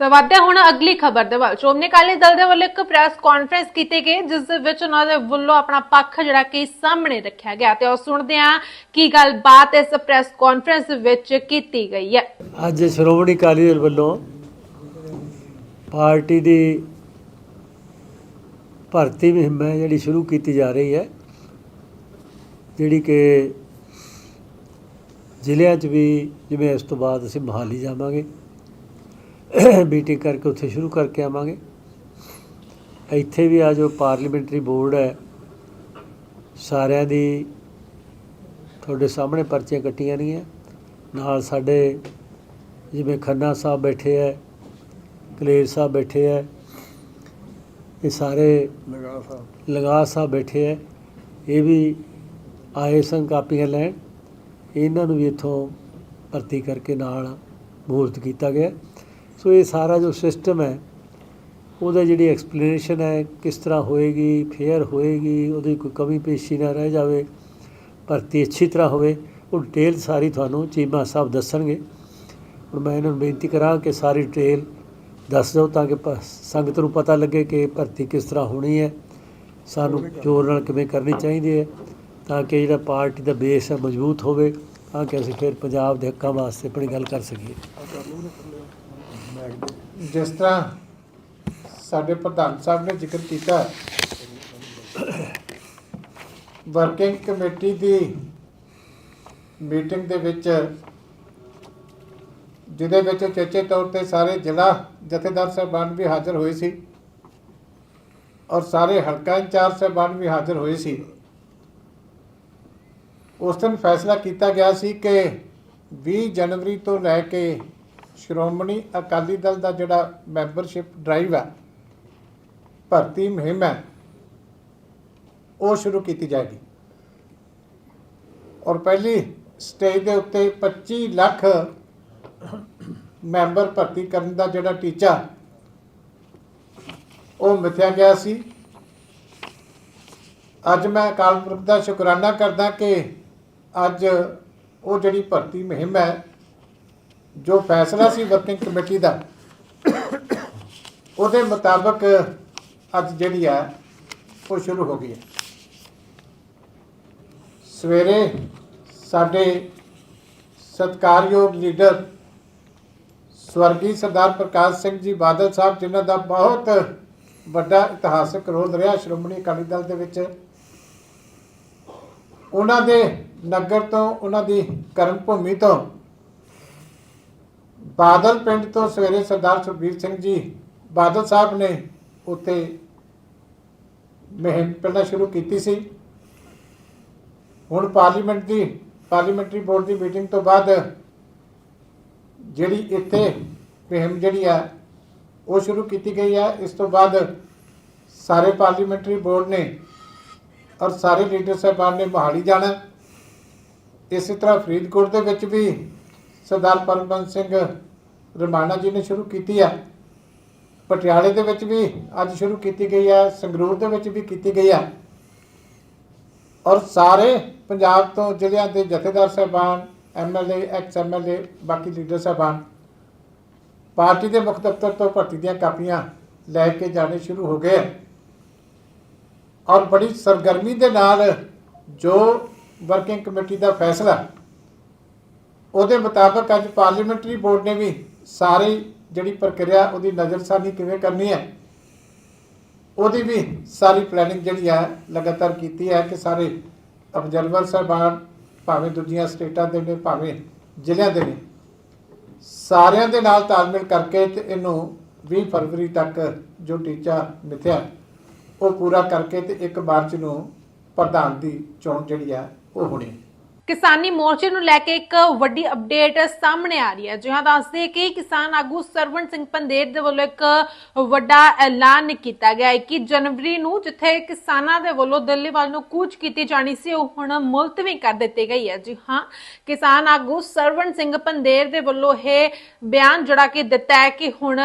ਤਾਂ ਸਵਾਦੇ ਹੁਣ ਅਗਲੀ ਖਬਰ ਦੇ ਵੱਲ। ਸ਼੍ਰੋਮਣੀ ਅਕਾਲੀ ਦਲ ਦੇ ਵੱਲੋਂ ਇੱਕ ਪ੍ਰੈਸ ਕਾਨਫਰੰਸ ਕੀਤੀ ਗਈ, ਜਿਸ ਦੇ ਵਿੱਚ ਉਹਨਾਂ ਦੇ ਵੱਲੋਂ ਆਪਣਾ ਪੱਖ ਜਿਹੜਾ ਕਿ ਸਾਹਮਣੇ ਰੱਖਿਆ ਗਿਆ ਤੇ ਉਹ ਸੁਣਦੇ ਹਾਂ ਕੀ ਗੱਲਬਾਤ ਇਸ ਪ੍ਰੈਸ ਕਾਨਫਰੰਸ ਵਿੱਚ ਕੀਤੀ ਗਈ ਹੈ। ਅੱਜ ਸ਼੍ਰੋਮਣੀ ਅਕਾਲੀ ਦਲ ਵੱਲੋਂ ਪਾਰਟੀ ਦੀ ਭਰਤੀ ਮੁਹਿੰਮ ਹੈ ਜਿਹੜੀ ਸ਼ੁਰੂ ਕੀਤੀ ਜਾ ਰਹੀ ਹੈ, ਜਿਹੜੀ ਕਿ ਜ਼ਿਲ੍ਹਿਆਂ 'ਚ ਵੀ ਜਿਵੇਂ ਇਸ ਤੋਂ ਬਾਅਦ ਅਸੀਂ ਮਹਾਲੀ ਜਾਵਾਂਗੇ। ਮੀਟਿੰਗ ਕਰਕੇ ਉੱਥੇ ਸ਼ੁਰੂ ਕਰਕੇ ਆਵਾਂਗੇ। ਇੱਥੇ ਵੀ ਆ ਜੋ ਪਾਰਲੀਮੈਂਟਰੀ ਬੋਰਡ ਹੈ ਸਾਰਿਆਂ ਦੀ ਤੁਹਾਡੇ ਸਾਹਮਣੇ ਪਰਚੀਆਂ ਕੱਟੀਆਂ ਨਹੀਂ ਹੈ ਨਾਲ ਸਾਡੇ ਜਿਵੇਂ ਖੰਨਾ ਸਾਹਿਬ ਬੈਠੇ ਹੈ ਕਲੇਰ ਸਾਹਿਬ ਬੈਠੇ ਹੈ ਇਹ ਸਾਰੇ ਲਗਾ ਸਾਹਿਬ। ਲਗਾ ਸਾਹਿਬ ਬੈਠੇ ਹੈ। ਇਹ ਵੀ ਆਏ ਸਨ ਕਾਪੀਆਂ ਲੈਣ। ਇਹਨਾਂ ਨੂੰ ਵੀ ਇੱਥੋਂ ਭਰਤੀ ਕਰਕੇ ਨਾਲ ਮੂਰਤ ਕੀਤਾ ਗਿਆ। ਸੋ ਇਹ ਸਾਰਾ ਜੋ ਸਿਸਟਮ ਹੈ, ਉਹਦਾ ਜਿਹੜੀ ਐਕਸਪਲੇਨੇਸ਼ਨ ਹੈ, ਕਿਸ ਤਰ੍ਹਾਂ ਹੋਏਗੀ ਫੇਅਰ ਹੋਏਗੀ, ਉਹਦੀ ਕੋਈ ਕਮੀ ਪੇਸ਼ੀ ਨਾ ਰਹਿ ਜਾਵੇ, ਭਰਤੀ ਅੱਛੀ ਤਰ੍ਹਾਂ ਹੋਵੇ, ਉਹ ਡਿਟੇਲ ਸਾਰੀ ਤੁਹਾਨੂੰ ਚੀਮਾ ਸਾਹਿਬ ਦੱਸਣਗੇ। ਹੁਣ ਮੈਂ ਇਹਨਾਂ ਨੂੰ ਬੇਨਤੀ ਕਰਾਂ ਕਿ ਸਾਰੀ ਡਿਟੇਲ ਦੱਸ ਦਿਓ ਤਾਂ ਕਿ ਸੰਗਤ ਨੂੰ ਪਤਾ ਲੱਗੇ ਕਿ ਭਰਤੀ ਕਿਸ ਤਰ੍ਹਾਂ ਹੋਣੀ ਹੈ। ਸਾਨੂੰ ਜ਼ੋਰ ਨਾਲ ਕਿਵੇਂ ਕਰਨੀ ਚਾਹੀਦੀ ਹੈ, ਤਾਂ ਕਿ ਜਿਹੜਾ ਪਾਰਟੀ ਦਾ ਬੇਸ ਹੈ, ਮਜ਼ਬੂਤ ਹੋਵੇ, ਤਾਂ ਕਿ ਅਸੀਂ ਫਿਰ ਪੰਜਾਬ ਦੇ ਹੱਕਾਂ ਵਾਸਤੇ ਆਪਣੀ ਗੱਲ ਕਰ ਸਕੀਏ। ਜਿਸ ਤਰ੍ਹਾਂ ਸਾਡੇ ਪ੍ਰਧਾਨ ਸਾਹਿਬ ਨੇ ਜ਼ਿਕਰ ਕੀਤਾ ਵਰਕਿੰਗ ਕਮੇਟੀ ਦੀ ਮੀਟਿੰਗ ਦੇ ਵਿੱਚ, ਜਿਹਦੇ ਵਿੱਚ ਚੇਚੇ ਤੌਰ ਤੇ ਸਾਰੇ ਜ਼ਿਲ੍ਹਾ ਜਥੇਦਾਰ ਸਾਹਿਬਾਨ ਵੀ ਹਾਜ਼ਰ ਹੋਏ ਸੀ ਔਰ ਸਾਰੇ ਹਲਕਾ ਇੰਚਾਰਜ ਸਾਹਿਬਾਨ ਵੀ ਹਾਜ਼ਰ ਹੋਏ ਸੀ। ਉਸ ਦਿਨ ਫੈਸਲਾ ਕੀਤਾ ਗਿਆ ਸੀ ਕਿ 20 ਜਨਵਰੀ ਤੋਂ ਲੈ ਕੇ ਸ਼੍ਰੋਮਣੀ ਅਕਾਲੀ ਦਲ ਦਾ ਜਿਹੜਾ ਮੈਂਬਰਸ਼ਿਪ ਡਰਾਈਵ ਹੈ, ਭਰਤੀ ਮੁਹਿੰਮ ਹੈ, ਉਹ ਸ਼ੁਰੂ ਕੀਤੀ ਜਾਏਗੀ। ਔਰ ਪਹਿਲੀ ਸਟੇਜ ਦੇ ਉੱਤੇ 25 ਲੱਖ ਮੈਂਬਰ ਭਰਤੀ ਕਰਨ ਦਾ ਜਿਹੜਾ ਟੀਚਾ, ਉਹ ਮਿਥਿਆ ਗਿਆ ਸੀ। ਅੱਜ ਮੈਂ ਅਕਾਲ ਪੁਰਖ ਦਾ ਸ਼ੁਕਰਾਨਾ ਕਰਦਾ ਕਿ ਅੱਜ ਉਹ ਜਿਹੜੀ ਭਰਤੀ ਮੁਹਿੰਮ ਹੈ ਜੋ ਫੈਸਲਾ ਸੀ ਵਰਕਿੰਗ ਕਮੇਟੀ ਦਾ, ਉਹਦੇ ਮੁਤਾਬਕ ਅੱਜ ਜਿਹੜੀ ਹੈ ਉਹ ਸ਼ੁਰੂ ਹੋ ਗਈ ਹੈ। ਸਵੇਰੇ ਸਾਡੇ ਸਤਿਕਾਰਯੋਗ ਲੀਡਰ ਸਵਰਗੀ ਸਰਦਾਰ ਪ੍ਰਕਾਸ਼ ਸਿੰਘ ਜੀ ਬਾਦਲ ਸਾਹਿਬ, ਜਿਨ੍ਹਾਂ ਦਾ ਬਹੁਤ ਵੱਡਾ ਇਤਿਹਾਸਕ ਰੋਲ ਰਿਹਾ ਸ਼੍ਰੋਮਣੀ ਅਕਾਲੀ ਦਲ ਦੇ ਵਿੱਚ, ਉਹਨਾਂ ਦੇ ਨਗਰ ਤੋਂ, ਉਹਨਾਂ ਦੀ ਕਰਮ ਭੂਮੀ ਤੋਂ ਬਾਦਲ ਪਿੰਡ ਤੋਂ ਸਵੇਰੇ ਸਰਦਾਰ ਸੁਖਬੀਰ ਸਿੰਘ ਜੀ ਬਾਦਲ ਸਾਹਿਬ ਨੇ ਉੱਥੇ ਮੁਹਿੰਮ ਪਹਿਲਾਂ ਸ਼ੁਰੂ ਕੀਤੀ ਸੀ। ਹੁਣ ਪਾਰਲੀਮੈਂਟ ਦੀ, ਪਾਰਲੀਮੈਂਟਰੀ ਬੋਰਡ ਦੀ ਮੀਟਿੰਗ ਤੋਂ ਬਾਅਦ ਜਿਹੜੀ ਇੱਥੇ ਮੁਹਿੰਮ ਜਿਹੜੀ ਆ, ਉਹ ਸ਼ੁਰੂ ਕੀਤੀ ਗਈ ਹੈ ਇਸ ਤੋਂ ਬਾਅਦ ਸਾਰੇ ਪਾਰਲੀਮੈਂਟਰੀ ਬੋਰਡ ਨੇ ਔਰ ਸਾਰੇ ਲੀਡਰ ਸਾਹਿਬਾਨ ਨੇ ਮੋਹਾਲੀ ਜਾਣਾ। ਇਸੇ ਤਰ੍ਹਾਂ ਫਰੀਦਕੋਟ ਦੇ ਵਿੱਚ ਵੀ ਸਰਦਾਰ ਪਰਮਬੰਸ ਸਿੰਘ ਰਮਾਣਾ ਜੀ ਨੇ ਸ਼ੁਰੂ ਕੀਤੀ ਹੈ ਪਟਿਆਲੇ ਦੇ ਵਿੱਚ ਵੀ ਅੱਜ ਸ਼ੁਰੂ ਕੀਤੀ ਗਈ ਹੈ ਸੰਗਰੂਰ ਦੇ ਵਿੱਚ ਵੀ ਕੀਤੀ ਗਈ ਹੈ ਔਰ ਸਾਰੇ ਪੰਜਾਬ ਤੋਂ ਜ਼ਿਲ੍ਹਿਆਂ ਦੇ ਜਥੇਦਾਰ ਸਾਹਿਬਾਨ ਐਮਐਲਏ ਐਕਸ ਐਮਐਲਏ ਬਾਕੀ ਲੀਡਰ ਸਾਹਿਬਾਨ, ਪਾਰਟੀ ਦੇ ਮੁੱਖ ਦਫ਼ਤਰ ਤੋਂ ਭਰਤੀ ਦੀਆਂ ਕਾਪੀਆਂ ਲੈ ਕੇ ਜਾਣੇ ਸ਼ੁਰੂ ਹੋ ਗਏ ਔਰ ਬੜੀ ਸਰਗਰਮੀ ਦੇ ਨਾਲ ਜੋ ਵਰਕਿੰਗ ਕਮੇਟੀ ਦਾ ਫੈਸਲਾ ਉਹਦੇ ਮੁਤਾਬਕ ਅੱਜ ਪਾਰਲੀਮੈਂਟਰੀ ਬੋਰਡ ਨੇ ਵੀ ਸਾਰੀ ਜਿਹੜੀ ਪ੍ਰਕਿਰਿਆ ਉਹਦੀ ਨਜ਼ਰਸਾਨੀ ਕਿਵੇਂ ਕਰਨੀ ਹੈ, ਉਹਦੀ ਵੀ ਸਾਰੀ ਪਲੈਨਿੰਗ ਜਿਹੜੀ ਹੈ ਲਗਾਤਾਰ ਕੀਤੀ ਹੈ ਕਿ ਸਾਰੇ ਅਬਜ਼ਰਵਰ ਸਾਹਿਬਾਨ ਭਾਵੇਂ ਦੂਜੀਆਂ ਸਟੇਟਾਂ ਦੇ ਨੇ, ਭਾਵੇਂ ਜ਼ਿਲ੍ਹਿਆਂ ਦੇ ਨੇ, ਸਾਰਿਆਂ ਦੇ ਨਾਲ ਤਾਲਮੇਲ ਕਰਕੇ ਤੇ ਇਹਨੂੰ 20 ਫਰਵਰੀ ਤੱਕ ਜੋ ਟੀਚਾ ਮਿਥਿਆ, ਉਹ ਪੂਰਾ ਕਰਕੇ ਤੇ 1 ਮਾਰਚ ਨੂੰ ਪ੍ਰਧਾਨ ਦੀ ਚੋਣ ਜਿਹੜੀ ਆ ਉਹ ਹੋਣੀ ਹੈ। ਕਿਸਾਨੀ ਮੋਰਚੇ ਨੂੰ ਲੈ ਕੇ ਇੱਕ ਵੱਡੀ ਅਪਡੇਟ ਸਾਹਮਣੇ ਆ ਰਹੀ ਹੈ। ਜਿਹਾਂ ਦੱਸਦੇ ਕਿ ਕਿਸਾਨ ਆਗੂ ਸਰਵਣ ਸਿੰਘ ਪੰਦੇਰ ਦੇ ਵੱਲੋਂ ਇੱਕ ਵੱਡਾ ਐਲਾਨ ਕੀਤਾ ਗਿਆ ਹੈ ਕਿ ਜਨਵਰੀ ਨੂੰ ਜਿੱਥੇ ਕਿਸਾਨਾਂ ਦੇ ਵੱਲੋਂ ਦਿੱਲੀ ਵੱਲ ਨੂੰ ਕੂਚ ਕੀਤੀ ਜਾਣੀ ਸੀ, ਉਹ ਹੁਣ ਮੁਲਤਵੀ ਕਰ ਦਿੱਤੀ ਗਈ ਹੈ। ਜੀ ਹਾਂ, ਕਿਸਾਨ ਆਗੂ ਸਰਵਣ ਸਿੰਘ ਪੰਦੇਰ ਦੇ ਵੱਲੋਂ ਇਹ ਬਿਆਨ ਜਿਹੜਾ ਕਿ ਦਿੱਤਾ ਹੈ ਕਿ ਹੁਣ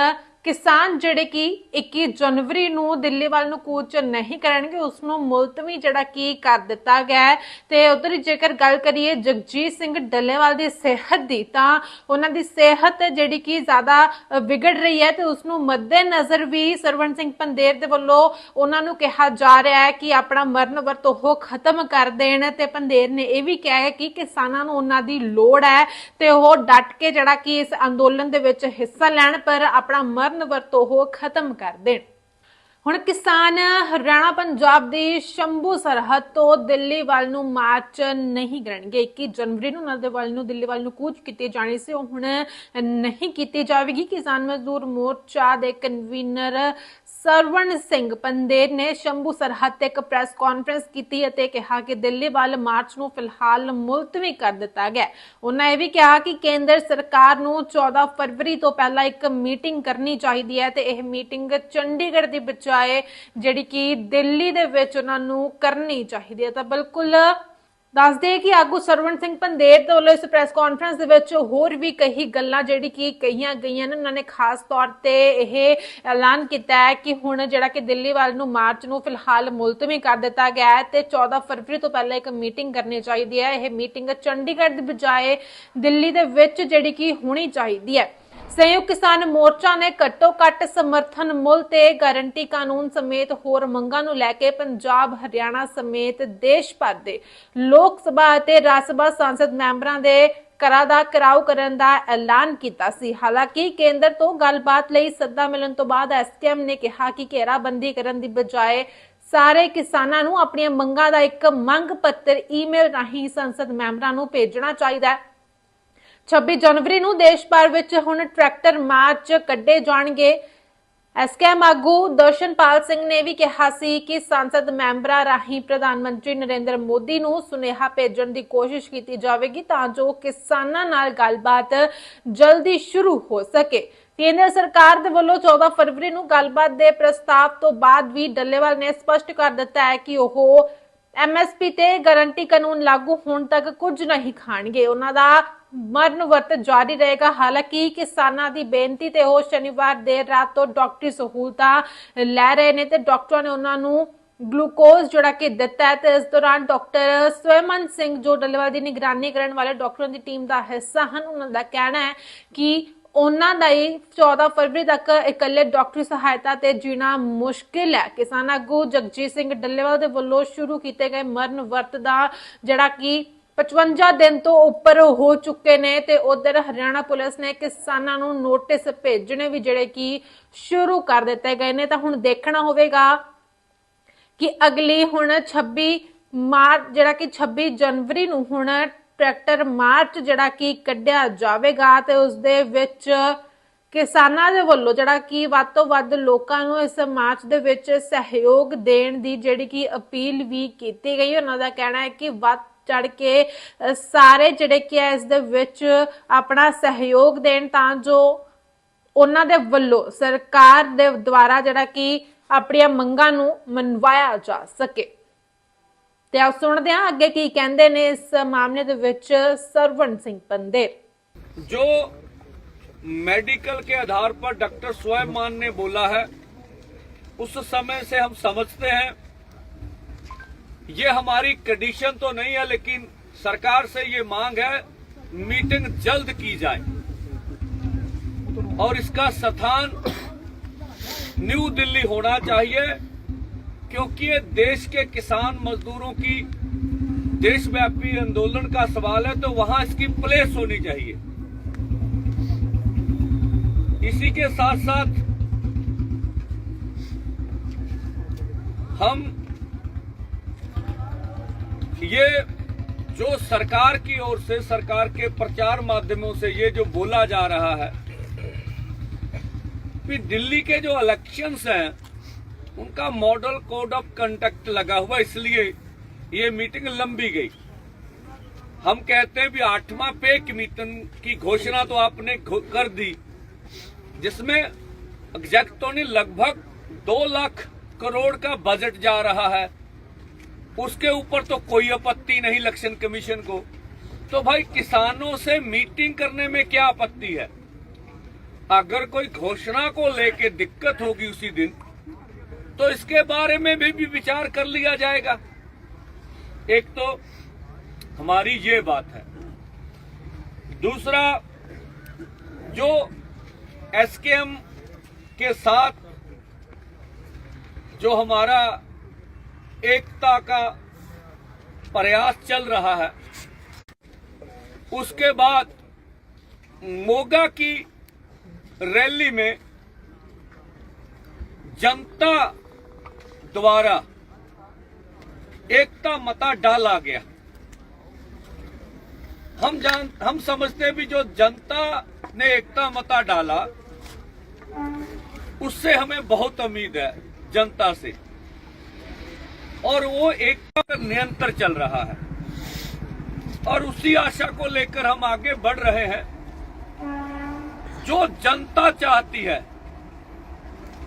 ਕਿਸਾਨ ਜਿਹੜੇ ਕਿ 21 ਜਨਵਰੀ ਨੂੰ ਦਿੱਲੀ ਵੱਲ ਨੂੰ ਕੂਚ ਨਹੀਂ ਕਰਨਗੇ ਉਸ ਨੂੰ ਮੁਲਤਵੀ ਜਿਹੜਾ ਕੀ ਕਰ ਦਿੱਤਾ ਗਿਆ ਹੈ। ਤੇ ਉਧਰ ਜੇਕਰ ਗੱਲ ਕਰੀਏ ਜਗਜੀਤ ਸਿੰਘ ਡੱਲੇਵਾਲ ਦੀ ਸਿਹਤ ਦੀ, ਤਾਂ ਉਹਨਾਂ ਦੀ ਸਿਹਤ ਜਿਹੜੀ ਕਿ ਜ਼ਿਆਦਾ ਵਿਗੜ ਰਹੀ ਹੈ ਤੇ ਉਸ ਨੂੰ ਮੱਦੇਨਜ਼ਰ ਵੀ ਸਰਵਣ ਸਿੰਘ ਪੰਦੇਰ ਦੇ ਵੱਲੋਂ ਉਹਨਾਂ ਨੂੰ ਕਿਹਾ ਜਾ ਰਿਹਾ ਹੈ ਕਿ ਆਪਣਾ ਮਰਨ ਵਰਤ ਉਹ ਖਤਮ ਕਰ ਦੇਣ। ਤੇ ਪੰਦੇਰ ਨੇ ਇਹ ਵੀ ਕਿਹਾ ਹੈ ਕਿ ਕਿਸਾਨਾਂ ਨੂੰ ਉਹਨਾਂ ਦੀ ਲੋੜ ਹੈ ਤੇ ਉਹ ਡਟ ਕੇ ਜਿਹੜਾ ਕਿ ਇਸ ਅੰਦੋਲਨ ਦੇ ਵਿੱਚ ਹਿੱਸਾ ਲੈਣ, ਪਰ ਆਪਣਾ ਮਰਨ ਵਰਤ ਉਹ ਖਤਮ ਕਰ ਦੇਣ। ਹੁਣ ਕਿਸਾਨ ਹਰਿਆਣਾ ਪੰਜਾਬ ਦੀ ਸ਼ੰਭੂ ਸਰਹੱਦ ਤੋਂ ਦਿੱਲੀ ਵੱਲ ਨੂੰ ਮਾਰਚ ਨਹੀਂ ਕਰਨਗੇ। 21 ਜਨਵਰੀ ਨੂੰ ਉਹਨਾਂ ਦੇ ਵੱਲ ਨੂੰ ਦਿੱਲੀ ਵੱਲ ਨੂੰ ਕੂਚ ਕੀਤੀ ਜਾਣੀ ਸੀ। ਉਹ ਹੁਣ ਨਹੀਂ ਕੀਤੀ ਜਾਵੇਗੀ। ਕਿਸਾਨ ਮਜ਼ਦੂਰ ਮੋਰਚਾ ਦੇ ਕਨਵੀਨਰ ਸਰਵਣ ਸਿੰਘ ਪੰਦੇਰ ਨੇ ਸ਼ੰਭੂ ਸਰਹੱਦ ਤੇ ਇੱਕ ਪ੍ਰੈਸ ਕਾਨਫਰੰਸ ਕੀਤੀ ਅਤੇ ਕਿਹਾ ਕਿ ਦਿੱਲੀ ਵੱਲ ਮਾਰਚ ਨੂੰ ਫਿਲਹਾਲ ਮੁਲਤਵੀ ਕਰ ਦਿੱਤਾ ਗਿਆ ਉਹਨਾਂ ਇਹ ਵੀ ਕਿਹਾ ਕਿ ਕੇਂਦਰ ਸਰਕਾਰ ਨੂੰ 14 ਫਰਵਰੀ ਤੋਂ ਪਹਿਲਾਂ ਇੱਕ ਮੀਟਿੰਗ ਕਰਨੀ ਚਾਹੀਦੀ ਹੈ ਤੇ ਇਹ ਮੀਟਿੰਗ ਚੰਡੀਗੜ੍ਹ ਦੀ ਬਜਾਏ ਜਿਹੜੀ ਕਿ ਦਿੱਲੀ ਦੇ ਵਿੱਚ ਉਹਨਾਂ ਨੂੰ ਕਰਨੀ ਚਾਹੀਦੀ ਹੈ। ਤਾਂ ਬਿਲਕੁਲ ਦੱਸਦੇ ਕਿ ਆਗੂ ਸਰਵਣ ਸਿੰਘ ਪੰਦੇਰ ਦੇ ਵੱਲੋਂ ਇਸ ਪ੍ਰੈਸ ਕਾਨਫਰੰਸ ਦੇ ਵਿੱਚ ਹੋਰ ਵੀ ਕਈ ਗੱਲਾਂ ਜਿਹੜੀ ਕਿ ਕਹੀਆਂ ਗਈਆਂ ਨੇ, ਉਹਨਾਂ ਨੇ ਖਾਸ ਤੌਰ ਤੇ ਇਹ ਐਲਾਨ ਕੀਤਾ ਹੈ ਕਿ ਹੁਣ ਜਿਹੜਾ ਕਿ ਦਿੱਲੀ ਵੱਲ ਨੂੰ ਮਾਰਚ ਨੂੰ ਫਿਲਹਾਲ ਮੁਲਤਵੀ ਕਰ ਦਿੱਤਾ ਗਿਆ ਹੈ ਤੇ 14 ਫਰਵਰੀ ਤੋਂ ਪਹਿਲਾਂ ਇੱਕ ਮੀਟਿੰਗ ਕਰਨੀ ਚਾਹੀਦੀ ਹੈ। ਇਹ ਮੀਟਿੰਗ ਚੰਡੀਗੜ੍ਹ ਦੀ ਬਜਾਏ ਦਿੱਲੀ ਦੇ ਵਿੱਚ ਜਿਹੜੀ ਕਿ ਹੋਣੀ ਚਾਹੀਦੀ ਹੈ। ਸੰਯੁਕਤ ਕਿਸਾਨ ਮੋਰਚਾ ਨੇ ਘੱਟੋ ਘੱਟ ਸਮਰਥਨ ਮੁੱਲ ਤੇ ਗਾਰੰਟੀ ਕਾਨੂੰਨ ਸਮੇਤ ਹੋਰ ਮੰਗਾਂ ਨੂੰ ਲੈ ਕੇ ਪੰਜਾਬ, ਹਰਿਆਣਾ ਸਮੇਤ ਦੇਸ਼ ਭਰ ਦੇ ਲੋਕ ਸਭਾ ਅਤੇ ਰਾਜ ਸਭਾ ਸੰਸਦ ਮੈਂਬਰਾਂ ਦੇ ਕਰਾਂ ਦਾ ਕਰਾਓ ਕਰਨ ਦਾ ਐਲਾਨ ਕੀਤਾ ਸੀ। ਹਾਲਾਂਕਿ ਕੇਂਦਰ ਤੋਂ ਗੱਲਬਾਤ ਲਈ ਸੱਦਾ ਮਿਲਣ ਤੋਂ ਬਾਅਦ ਐਸਕੇਐਮ ਨੇ ਕਿਹਾ ਕਿ ਘੇਰਾਬੰਦੀ ਕਰਨ ਦੀ ਬਜਾਏ ਸਾਰੇ ਕਿਸਾਨਾਂ ਨੂੰ ਆਪਣੀਆਂ ਮੰਗਾਂ ਦਾ ਇੱਕ ਮੰਗ ਪੱਤਰ ਈਮੇਲ ਰਾਹੀਂ ਸੰਸਦ ਮੈਂਬਰਾਂ ਨੂੰ ਭੇਜਣਾ ਚਾਹੀਦਾ ਹੈ। 26 ਜਨਵਰੀ ਨੂੰ ਦੇਸ਼ ਭਰ ਵਿੱਚ ਹੁਣ ਟਰੈਕਟਰ ਮਾਰਚ ਕੱਢੇ ਜਾਣਗੇ। ਐਸਕੇਐਮ ਆਗੂ ਦਰਸ਼ਨਪਾਲ ਸਿੰਘ ਨੇ ਵੀ ਕਿਹਾ ਸੀ ਕਿ ਸੰਸਦ ਮੈਂਬਰਾਂ ਰਾਹੀਂ ਪ੍ਰਧਾਨ ਮੰਤਰੀ ਨਰਿੰਦਰ ਮੋਦੀ ਨੂੰ ਸੁਨੇਹਾ ਭੇਜਣ ਦੀ ਕੋਸ਼ਿਸ਼ ਕੀਤੀ ਜਾਵੇਗੀ ਤਾਂ ਜੋ ਕਿਸਾਨਾਂ ਨਾਲ ਗੱਲਬਾਤ ਜਲਦੀ ਸ਼ੁਰੂ ਹੋ ਸਕੇ। ਕੇਂਦਰ ਸਰਕਾਰ ਦੇ ਵੱਲੋਂ 14 ਫਰਵਰੀ ਨੂੰ ਗੱਲਬਾਤ ਦੇ ਪ੍ਰਸਤਾਵ ਤੋਂ ਬਾਅਦ ਵੀ ਡੱਲੇਵਾਲ ਨੇ ਸਪਸ਼ਟ ਕਰ ਦਿੱਤਾ ਹੈ ਕਿ ਉਹ ਐਮਐਸਪੀ ਤੇ ਗਾਰੰਟੀ ਕਾਨੂੰਨ ਲਾਗੂ ਹੋਣ ਤੱਕ ਕੁਝ ਨਹੀਂ ਖਾਣਗੇ। ਉਹਨਾਂ ਦਾ ਮਰਨ ਵਰਤ ਜਾਰੀ ਰਹੇਗਾ। ਹਾਲਾਂਕਿ ਕਿਸਾਨਾਂ ਦੀ ਬੇਨਤੀ ਤੇ ਉਹ ਸ਼ਨੀਵਾਰ ਦੇਰ ਰਾਤ ਤੋਂ ਡਾਕਟਰੀ ਸਹੂਲਤਾਂ ਲੈ ਰਹੇ ਨੇ ਤੇ ਡਾਕਟਰਾਂ ਨੇ ਉਹਨਾਂ ਨੂੰ ਗਲੂਕੋਜ਼ ਜਿਹੜਾ ਕਿ ਦਿੱਤਾ ਹੈ ਤੇ ਇਸ ਦੌਰਾਨ ਡਾਕਟਰ ਸਵੈਮਨ ਸਿੰਘ ਜੋ ਡੱਲੇਵਾਲ ਦੀ ਨਿਗਰਾਨੀ ਕਰਨ ਵਾਲੇ ਡਾਕਟਰਾਂ ਦੀ ਟੀਮ ਦਾ ਹਿੱਸਾ ਹਨ, ਉਹਨਾਂ ਦਾ ਕਹਿਣਾ ਹੈ ਕਿ ਉਹਨਾਂ ਦਾ ਹੀ 14 ਫਰਵਰੀ ਤੱਕ ਇਕੱਲੇ ਡਾਕਟਰੀ ਸਹਾਇਤਾ ਤੇ ਜੀਣਾ ਮੁਸ਼ਕਿਲ ਹੈ। ਕਿਸਾਨ ਆਗੂ ਜਗਜੀਤ ਸਿੰਘ ਡੱਲੇਵਾਲ ਦੇ ਵੱਲੋਂ ਸ਼ੁਰੂ ਕੀਤੇ ਗਏ ਮਰਨ ਵਰਤ ਦਾ ਜਿਹੜਾ ਕਿ 55 ਦਿਨ ਤੋਂ ਉੱਪਰ ਹੋ ਚੁੱਕੇ ਨੇ ਤੇ ਉਧਰ ਹਰਿਆਣਾ ਪੁਲਿਸ ਨੇ ਕਿਸਾਨਾਂ ਨੂੰ ਨੋਟਿਸ ਭੇਜਣੇ ਵੀ ਜਿਹੜੇ ਕਿ ਸ਼ੁਰੂ ਕਰ ਦਿੱਤੇ ਗਏ ਨੇ। ਤਾਂ ਹੁਣ ਦੇਖਣਾ ਹੋਵੇਗਾ ਕਿ ਅਗਲੀ ਹੁਣ 26 ਮਾਰਚ ਜਿਹੜਾ ਕਿ 26 ਜਨਵਰੀ ਨੂੰ ਹੁਣ ਟਰੈਕਟਰ ਮਾਰਚ ਜਿਹੜਾ ਕਿ ਕੱਢਿਆ ਜਾਵੇਗਾ ਤੇ ਉਸ ਦੇ ਵਿੱਚ ਕਿਸਾਨਾਂ ਦੇ ਵੱਲੋਂ ਜਿਹੜਾ ਕਿ ਵੱਧ ਤੋਂ ਵੱਧ ਲੋਕਾਂ ਨੂੰ ਇਸ ਮਾਰਚ ਦੇ ਵਿੱਚ ਸਹਿਯੋਗ ਦੇਣ ਦੀ ਜਿਹੜੀ ਕਿ ਅਪੀਲ ਵੀ ਕੀਤੀ ਗਈ। ਉਹਨਾਂ ਦਾ ਕਹਿਣਾ ਹੈ ਕਿ ਵੱਧ ਚੜ ਕੇ ਅ, ਸਾਰੇ ਜਿਹੜੇ ਕਿ ਹੈ ਇਸ ਦੇ ਵਿੱਚ ਆਪਣਾ ਸਹਿਯੋਗ ਦੇਣ ਤਾਂ ਜੋ ਉਹਨਾਂ ਦੇ ਵੱਲੋਂ ਸਰਕਾਰ ਦੇ ਦੁਆਰਾ ਜਿਹੜਾ ਕਿ ਆਪਣੀਆਂ ਮੰਗਾਂ ਨੂੰ ਮਨਵਾਇਆ ਜਾ ਸਕੇ ਤੇ ਆਓ ਸੁਣਦੇ ਹਾਂ ਅੱਗੇ ਕੀ ਕਹਿੰਦੇ ਨੇ ਇਸ ਮਾਮਲੇ ਦੇ ਵਿੱਚ ਸਰਵਣ ਸਿੰਘ ਪੰਦੇਰ जो मेडिकल के आधार पर डॉक्टर स्वयंमान ने बोला है उस समय से हम समझते हैं ये हमारी कंडीशन तो नहीं है, लेकिन सरकार से ये मांग है मीटिंग जल्द की जाए। और इसका स्थान न्यू दिल्ली होना चाहिए, क्योंकि ये देश के किसान मजदूरों की देशव्यापी आंदोलन का सवाल है तो वहाँ इसकी प्लेस होनी चाहिए। इसी के साथ साथ हम ये जो सरकार की ओर से, सरकार के प्रचार माध्यमों से ये जो बोला जा रहा है, कि दिल्ली के जो इलेक्शंस हैं, उनका मॉडल कोड ऑफ़ कंडक्ट लगा हुआ, इसलिए ये मीटिंग लंबी गई। हम कहते हैं भी आठवां पे कमीशन की घोषणा तो आपने कर दी, जिसमें एग्जैक्ट तो नहीं, लगभग दो लाख करोड़ का बजट जा रहा है। उसके ऊपर तो कोई आपत्ति नहीं इलेक्शन कमीशन को। तो भाई किसानों से मीटिंग करने में क्या आपत्ति है? अगर कोई घोषणा को लेके दिक्कत होगी उसी दिन तो इसके बारे में भी, भी विचार कर लिया जाएगा। एक तो हमारी ये बात है। दूसरा जो एसकेएम के साथ जो हमारा एकता का प्रयास चल रहा है। उसके बाद मोगा की रैली में जनता द्वारा एकता मता डाला गया। हम जान, हम समझते भी जो जनता ने एकता मता डाला, उससे हमें बहुत उम्मीद है जनता से। और वो पर निरंतर चल रहा है। और उसी आशा को लेकर हम आगे बढ़ रहे हैं। जो जनता चाहती है,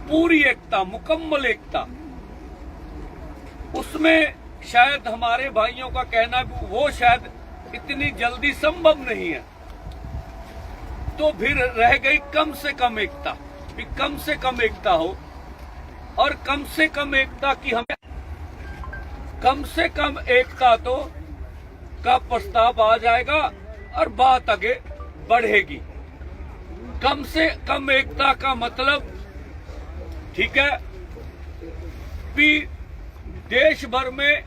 पूरी एकता, मुकम्मल एकता, उसमें शायद हमारे भाइयों का कहना भी वो शायद इतनी जल्दी संभव नहीं है। तो फिर रह गई कम से कम एकता कम से कम एकता हो, और कम से कम एकता की हमें कम से कम एकता तो का प्रस्ताव आ जाएगा और बात आगे बढ़ेगी। कम से कम एकता का मतलब ठीक है, कि देश भर में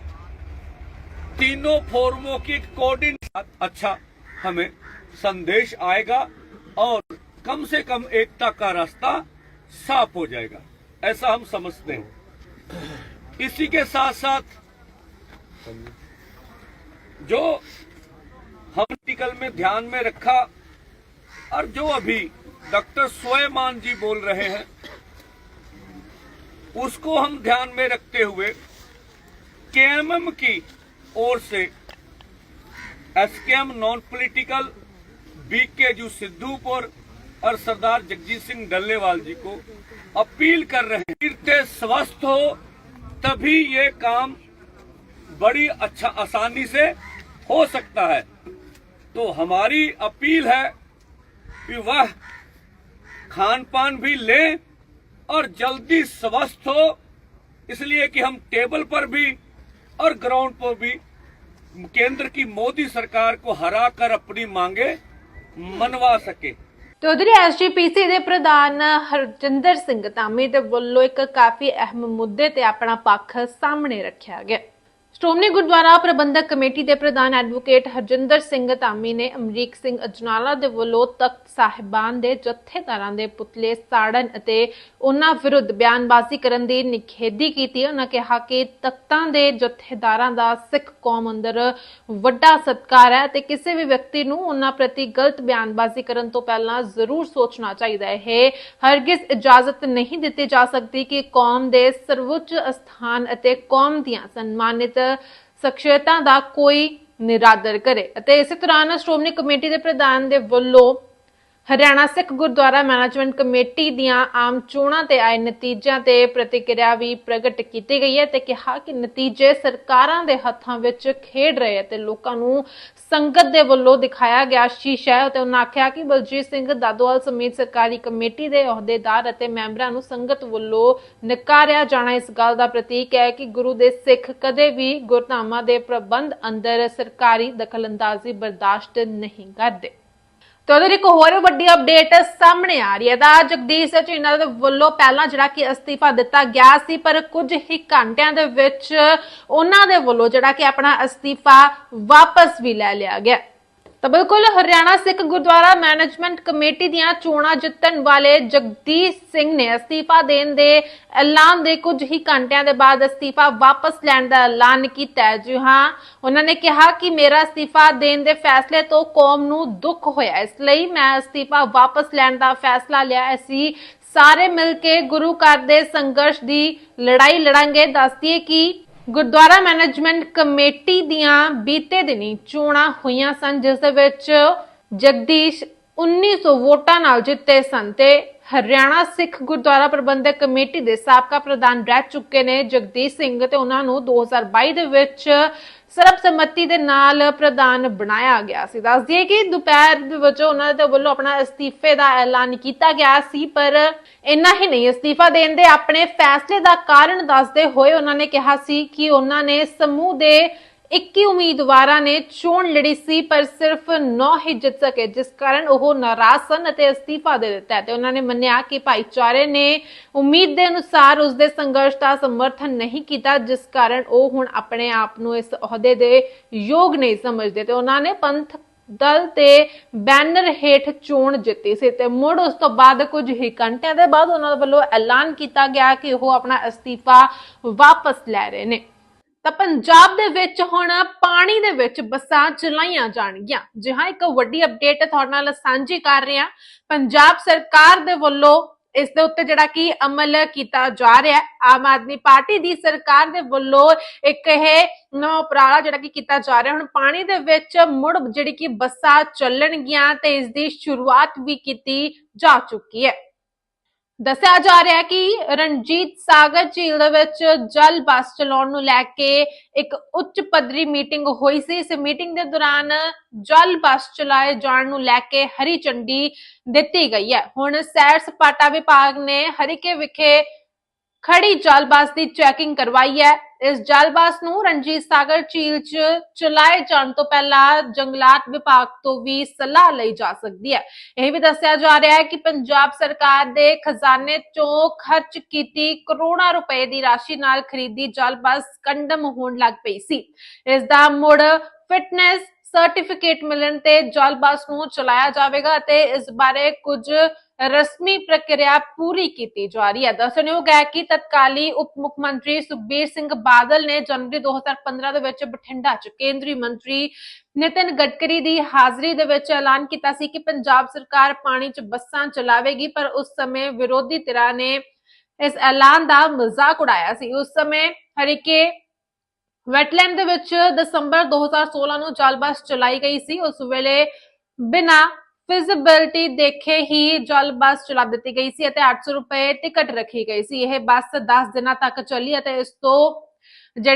तीनों फोरमों की कोऑर्डिनेशन अच्छा हमें संदेश आएगा और कम से कम एकता का रास्ता साफ़ हो जाएगा। ऐसा हम समझते हैं। इसी के साथ साथ जो हम आर्टिकल में ध्यान में रखा और जो अभी डॉक्टर स्वयमान जी बोल रहे हैं, उसको हम ध्यान में रखते हुए केएमएम की ओर से एसकेएम नॉन पॉलिटिकल बीके जू सिद्धूपुर और सरदार जगजीत सिंह डल्लेवाल जी को अपील कर रहे हैं स्वस्थ हो, तभी ये काम बड़ी अच्छा आसानी से हो सकता है तो हमारी अपील है कि वह खान पान भी ले और जल्दी स्वस्थ हो इसलिए कि हम टेबल पर भी और ग्राउंड पर भी केंद्र की मोदी सरकार को हरा कर अपनी मांगे मनवा सके ਤੇ ਉਧਰ ਐਸਜੀਪੀਸੀ ਦੇ ਪ੍ਰਧਾਨ ਹਰਜਿੰਦਰ ਸਿੰਘ ਧਾਮੀ ਦੇ ਵੱਲੋਂ ਇੱਕ ਕਾਫੀ ਅਹਿਮ ਮੁੱਦੇ ਤੇ ਆਪਣਾ ਪੱਖ ਸਾਹਮਣੇ ਰੱਖਿਆ ਗਿਆ ਸ਼੍ਰੋਮਣੀ ਗੁਰਦੁਆਰਾ ਪ੍ਰਬੰਧਕ ਕਮੇਟੀ ਦੇ ਪ੍ਰਧਾਨ ਐਡਵੋਕੇਟ ਹਰਜਿੰਦਰ ਸਿੰਘ ਧਾਮੀ ਨੇ ਅਮਰੀਕ ਸਿੰਘ ਅਜਨਾਲਾ ਦੇ ਵੱਲੋਂ ਤਖਤ ਸਾਹਿਬਾਨ ਦੇ ਜਥੇਦਾਰਾਂ ਦੇ ਪੁਤਲੇ ਸਾੜਨ ਅਤੇ ਉਹਨਾਂ ਵਿਰੁੱਧ ਬਿਆਨਬਾਜ਼ੀ ਕਰਨ ਦੀ ਨਿਖੇਧੀ ਕੀਤੀ। ਉਹਨਾਂ ਕਿਹਾ ਕਿ ਤਖਤਾਂ ਦੇ ਜਥੇਦਾਰਾਂ ਦਾ ਸਿੱਖ ਕੌਮ ਅੰਦਰ ਵੱਡਾ ਸਤਿਕਾਰ ਹੈ ਤੇ ਕਿਸੇ ਵੀ ਵਿਅਕਤੀ ਨੂੰ ਉਹਨਾਂ ਪ੍ਰਤੀ ਗਲਤ ਬਿਆਨਬਾਜ਼ੀ ਕਰਨ ਤੋਂ ਪਹਿਲਾਂ ਜ਼ਰੂਰ ਸੋਚਣਾ ਚਾਹੀਦਾ ਹੈ। ਇਹ ਹਰਗਿਜ਼ ਇਜਾਜ਼ਤ ਨਹੀਂ ਦਿੱਤੀ ਜਾ ਸਕਦੀ ਕਿ ਕੌਮ ਦੇ ਸਰਵਉੱਚ ਸਥਾਨ ਅਤੇ ਕੌਮ ਦੀਆਂ ਸਨਮਾਨਿਤ ਸ਼ਖਸੀਅਤਾਂ ਦਾ ਕੋਈ ਨਿਰਾਦਰ ਕਰੇ। ਅਤੇ ਇਸੇ ਦੌਰਾਨ ਸ਼੍ਰੋਮਣੀ ਕਮੇਟੀ ਦੇ ਪ੍ਰਧਾਨ ਦੇ ਵੱਲੋਂ ਹਰਿਆਣਾ ਸਿੱਖ ਗੁਰਦੁਆਰਾ ਮੈਨੇਜਮੈਂਟ ਕਮੇਟੀ ਦੀਆਂ ਆਮ ਚੋਣਾਂ ਤੇ ਆਏ ਨਤੀਜਿਆਂ ਤੇ ਪ੍ਰਤੀਕਿਰਿਆ ਵੀ ਪ੍ਰਗਟ ਕੀਤੀ ਗਈ ਹੈ ਤੇ ਕਿਹਾ ਕਿ ਨਤੀਜੇ ਸਰਕਾਰਾਂ ਦੇ ਹੱਥਾਂ ਵਿੱਚ ਖੇਡ ਰਹੇ ਹੈ ਤੇ ਲੋਕਾਂ ਨੂੰ ਸੰਗਤ ਦੇ ਵੱਲੋਂ ਦਿਖਾਇਆ ਗਿਆ ਸ਼ੀਸ਼ਾ ਹੈ ਤੇ ਉਹਨਾਂ ਆਖਿਆ ਕਿ ਬਲਜੀਤ ਸਿੰਘ ਦਾਦੋਵਾਲ ਸਮੇਤ ਸਰਕਾਰੀ ਕਮੇਟੀ ਦੇ ਅਹੁਦੇਦਾਰ ਅਤੇ ਮੈਂਬਰਾਂ ਨੂੰ ਸੰਗਤ ਵੱਲੋਂ ਨਕਾਰਿਆ ਜਾਣਾ ਇਸ ਗੱਲ ਦਾ ਪ੍ਰਤੀਕ ਹੈ ਕਿ ਗੁਰੂ ਦੇ ਸਿੱਖ ਕਦੇ ਵੀ ਗੁਰਧਾਮਾਂ ਦੇ ਪ੍ਰਬੰਧ ਅੰਦਰ ਸਰਕਾਰੀ ਦਖਲਅੰਦਾਜ਼ੀ ਬਰਦਾਸ਼ਤ ਨਹੀਂ ਕਰਦੇ। ਤੇ ਉਹਦੇ ਇੱਕ ਹੋਰ ਵੱਡੀ ਅਪਡੇਟ ਸਾਹਮਣੇ ਆ ਰਹੀ ਹੈ। ਤਾਂ ਜਗਦੀਸ਼ ਚੀਨਾ ਦੇ ਵੱਲੋਂ ਪਹਿਲਾਂ ਜਿਹੜਾ ਕਿ ਅਸਤੀਫਾ ਦਿੱਤਾ ਗਿਆ ਸੀ, ਪਰ ਕੁਝ ਹੀ ਘੰਟਿਆਂ ਦੇ ਵਿੱਚ ਉਹਨਾਂ ਦੇ ਵੱਲੋਂ ਜਿਹੜਾ ਕਿ ਆਪਣਾ ਅਸਤੀਫਾ ਵਾਪਸ ਵੀ ਲੈ ਲਿਆ ਗਿਆ। ਤਾਂ ਬਿਲਕੁਲ ਹਰਿਆਣਾ ਸਿੱਖ ਗੁਰਦੁਆਰਾ ਮੈਨੇਜਮੈਂਟ ਕਮੇਟੀ ਦੀਆਂ ਚੋਣਾਂ ਜਿੱਤਣ ਵਾਲੇ ਜਗਦੀਸ਼ ਸਿੰਘ ਨੇ ਅਸਤੀਫਾ ਦੇਣ ਦੇ ਐਲਾਨ ਦੇ ਕੁਝ ਹੀ ਘੰਟਿਆਂ ਦੇ ਬਾਅਦ ਅਸਤੀਫਾ ਵਾਪਸ ਲੈਣ ਦਾ ਐਲਾਨ ਕੀਤਾ ਹੈ। ਜੀ ਹਾਂ, ਉਹਨਾਂ ਨੇ ਕਿਹਾ ਕਿ ਮੇਰਾ ਅਸਤੀਫਾ ਦੇਣ ਦੇ ਫੈਸਲੇ ਤੋਂ ਕੌਮ ਨੂੰ ਦੁੱਖ ਹੋਇਆ ਇਸ ਲਈ ਮੈਂ ਅਸਤੀਫਾ ਵਾਪਸ ਲੈਣ ਦਾ ਫੈਸਲਾ ਲਿਆ ਅਸੀਂ ਸਾਰੇ ਮਿਲ ਕੇ ਗੁਰੂ ਘਰ ਦੇ ਸੰਘਰਸ਼ ਦੀ ਲੜਾਈ ਲੜਾਂਗੇ। ਦੱਸਦੀਏ ਕਿ ਗੁਰਦੁਆਰਾ ਮੈਨੇਜਮੈਂਟ ਕਮੇਟੀ ਦੀਆਂ ਬੀਤੇ ਦਿਨੀ ਚੋਣਾਂ ਹੋਈਆਂ ਸਨ, ਜਿਸ ਦੇ ਵਿੱਚ ਜਗਦੀਸ਼ 1900 ਵੋਟਾਂ ਨਾਲ ਜਿੱਤੇ ਸਨ ਤੇ ਹਰਿਆਣਾ ਸਿੱਖ ਗੁਰਦੁਆਰਾ ਪ੍ਰਬੰਧਕ ਕਮੇਟੀ ਦੇ ਸਾਬਕਾ ਪ੍ਰਧਾਨ ਰਹਿ ਚੁੱਕੇ ਨੇ ਜਗਦੀਸ਼ ਸਿੰਘ ਤੇ ਉਹਨਾਂ ਨੂੰ 2022 ਦੇ ਵਿੱਚ ਸਰਬਸੰਮਤੀ ਦੇ ਨਾਲ ਪ੍ਰਧਾਨ ਬਣਾਇਆ ਗਿਆ ਸੀ। ਦੱਸ ਦਈਏ ਕਿ ਦੁਪਹਿਰ ਦੇ ਵਿੱਚ ਉਹਨਾਂ ਦੇ ਵੱਲੋਂ ਆਪਣਾ ਅਸਤੀਫੇ ਦਾ ਐਲਾਨ ਕੀਤਾ ਗਿਆ ਸੀ, ਪਰ ਇੰਨਾ ਹੀ ਨਹੀਂ। ਅਸਤੀਫਾ ਦੇਣ ਦੇ ਆਪਣੇ ਫੈਸਲੇ ਦਾ ਕਾਰਨ ਦੱਸਦੇ ਹੋਏ ਉਹਨਾਂ ਨੇ ਕਿਹਾ ਸੀ ਕਿ ਉਹਨਾਂ ਨੇ ਸਮੂਹ ਦੇ 21 ਉਮੀਦਵਾਰਾਂ ਨੇ ਚੋਣ ਲੜੀ ਸੀ, ਪਰ ਸਿਰਫ 9 ਹੀ ਜਿੱਤ ਸਕੇ, ਜਿਸ ਕਾਰਨ ਉਹ ਨਾਰਾਜ਼ ਸਨ ਅਤੇ ਅਸਤੀਫਾ ਦੇ ਦਿੱਤਾ ਤੇ ਉਹਨਾਂ ਨੇ ਮੰਨਿਆ ਕਿ ਭਾਈਚਾਰੇ ਨੇ ਉਮੀਦ ਦੇ ਅਨੁਸਾਰ ਉਸ ਦੇ ਸੰਘਰਸ਼ ਦਾ ਸਮਰਥਨ ਨਹੀਂ ਕੀਤਾ, ਜਿਸ ਕਾਰਨ ਉਹ ਹੁਣ ਆਪਣੇ ਆਪ ਨੂੰ ਇਸ ਅਹੁਦੇ ਦੇ ਯੋਗ ਨਹੀਂ ਸਮਝਦੇ ਤੇ ਉਹਨਾਂ ਨੇ ਪੰਥ ਦਲ ਤੇ ਬੈਨਰ ਹੇਠ ਚੋਣ ਜਿੱਤੀ ਸੀ ਤੇ ਮੁੜ ਉਸ ਤੋਂ ਬਾਅਦ ਕੁਝ ਹੀ ਘੰਟਿਆਂ ਦੇ ਬਾਅਦ ਉਹਨਾਂ ਵੱਲੋਂ ਐਲਾਨ ਕੀਤਾ ਗਿਆ ਕਿ ਉਹ ਆਪਣਾ ਅਸਤੀਫਾ ਵਾਪਸ ਲੈ ਰਹੇ ਨੇ। ਤਾਂ ਪੰਜਾਬ ਦੇ ਵਿੱਚ ਹੁਣ ਪਾਣੀ ਦੇ ਵਿੱਚ ਬੱਸਾਂ ਚਲਾਈਆਂ ਜਾਣਗੀਆਂ। ਜੀ ਹਾਂ, ਇੱਕ ਵੱਡੀ ਅਪਡੇਟ ਤੁਹਾਡੇ ਨਾਲ ਸਾਂਝੀ ਕਰ ਰਹੇ। ਹਾਂ ਪੰਜਾਬ ਸਰਕਾਰ ਦੇ ਵੱਲੋਂ ਇਸ ਦੇ ਉੱਤੇ ਜਿਹੜਾ ਕਿ ਅਮਲ ਕੀਤਾ ਜਾ ਰਿਹਾ ਹੈ। ਆਮ ਆਦਮੀ ਪਾਰਟੀ ਦੀ ਸਰਕਾਰ ਦੇ ਵੱਲੋਂ ਇੱਕ ਇਹ ਨਵਾਂ ਉਪਰਾਲਾ ਜਿਹੜਾ ਕਿ ਕੀਤਾ ਜਾ ਰਿਹਾ। ਹੁਣ ਪਾਣੀ ਦੇ ਵਿੱਚ ਮੁੜ ਜਿਹੜੀ ਕਿ ਬੱਸਾਂ ਚੱਲਣਗੀਆਂ ਤੇ ਇਸ ਦੀ ਸ਼ੁਰੂਆਤ ਵੀ ਕੀਤੀ ਜਾ ਚੁੱਕੀ ਹੈ। ਦੱਸਿਆ ਜਾ ਰਿਹਾ ਹੈ ਕਿ ਰਣਜੀਤ ਸਾਗਰ ਝੀਲ ਦੇ ਵਿੱਚ ਜਲ ਬੱਸ ਚਲਾਉਣ ਨੂੰ ਲੈ ਕੇ ਇੱਕ ਉੱਚ ਪੱਧਰੀ ਮੀਟਿੰਗ ਹੋਈ ਸੀ। ਇਸ ਮੀਟਿੰਗ ਦੇ ਦੌਰਾਨ ਜਲ ਬੱਸ ਚਲਾਏ ਜਾਣ ਨੂੰ ਲੈ ਕੇ ਹਰੀ ਝੰਡੀ ਦਿੱਤੀ ਗਈ ਹੈ। ਹੁਣ ਸੈਰ ਸਪਾਟਾ ਵਿਭਾਗ ਨੇ ਹਰੀਕੇ ਵਿਖੇ ਖੜੀ ਜਲ ਬੱਸ ਦੀ ਚੈਕਿੰਗ ਕਰਵਾਈ ਹੈ। ਇਸ ਜਲ ਨੂੰ ਰਣਜੀਤ ਸਾਗਰ ਝੀਲ 'ਚ ਚਲਾਏ ਜਾਣ ਤੋਂ ਪਹਿਲਾਂ ਜੰਗਲਾਤ ਵਿਭਾਗ ਤੋਂ ਵੀ ਸਲਾਹ ਲਈ ਜਾ ਸਕਦੀ ਹੈ। ਇਹ ਵੀ ਦੱਸਿਆ ਜਾ ਰਿਹਾ ਹੈ ਕਿ ਪੰਜਾਬ ਸਰਕਾਰ ਦੇ ਖਜ਼ਾਨੇ 'ਚੋਂ ਖਰਚ ਕੀਤੀ ਕਰੋੜਾਂ ਰੁਪਏ ਦੀ ਰਾਸ਼ੀ ਨਾਲ ਖਰੀਦੀ ਜਲ ਬੱਸ ਕੰਡਮ ਹੋਣ ਲੱਗ ਪਈ ਸੀ। ਇਸ ਦਾ ਮੁੜ ਫਿਟਨੈਸ ਸਰਟੀਫਿਕੇਟ ਮਿਲਣ ਤੇ ਜਲ ਬੱਸ ਨੂੰ ਚਲਾਇਆ ਜਾਵੇਗਾ ਅਤੇ ਇਸ ਬਾਰੇ ਕੁਝ ਰਸਮੀ ਪ੍ਰਕਿਰਿਆ ਪੂਰੀ ਕੀਤੀ ਜਾ ਰਹੀ ਹੈ ਦੱਸਣਯੋਗ ਹੈ ਕਿ ਤਤਕਾਲੀ ਉਪ ਮੁੱਖ ਮੰਤਰੀ ਸੁਖਬੀਰ ਸਿੰਘ ਬਾਦਲ ਨੇ ਜਨਵਰੀ 2015 ਦੇ ਵਿੱਚ ਬਠਿੰਡਾ 'ਚ ਕੇਂਦਰੀ ਮੰਤਰੀ ਨਿਤਿਨ ਗਡਕਰੀ ਦੀ ਹਾਜ਼ਰੀ ਦੇ ਵਿੱਚ ਐਲਾਨ ਕੀਤਾ ਸੀ ਕਿ ਪੰਜਾਬ ਸਰਕਾਰ ਪਾਣੀ 'ਚ ਬੱਸਾਂ ਚਲਾਵੇਗੀ ਪਰ ਉਸ ਸਮੇਂ ਵਿਰੋਧੀ ਧਿਰਾਂ ਨੇ ਇਸ ਐਲਾਨ ਦਾ ਮਜ਼ਾਕ ਉਡਾਇਆ ਸੀ ਉਸ ਸਮੇਂ ਹਰੀਕੇ ਵੈਟਲੈਂਡ ਦੇ ਵਿੱਚ ਦਸੰਬਰ 2016 ਨੂੰ ਜਲ ਬੱਸ ਚਲਾਈ ਗਈ ਸੀ ਉਸ ਵੇਲੇ ਬਿਨਾ ਫਿਜ਼ੀਬਿਲਟੀ ਦੇਖੇ ਹੀ ਜਲ ਬੱਸ ਚਲਾ ਦਿੱਤੀ ਗਈ ਸੀ ਅਤੇ 800 ਰੁਪਏ ਟਿਕਟ ਰੱਖੀ ਗਈ ਸੀ। ਇਹ ਬੱਸ 10 ਦਿਨਾਂ ਤੱਕ ਚੱਲੀ ਅਤੇ ਇਸ ਤੋਂ ਜਿਹੜੇ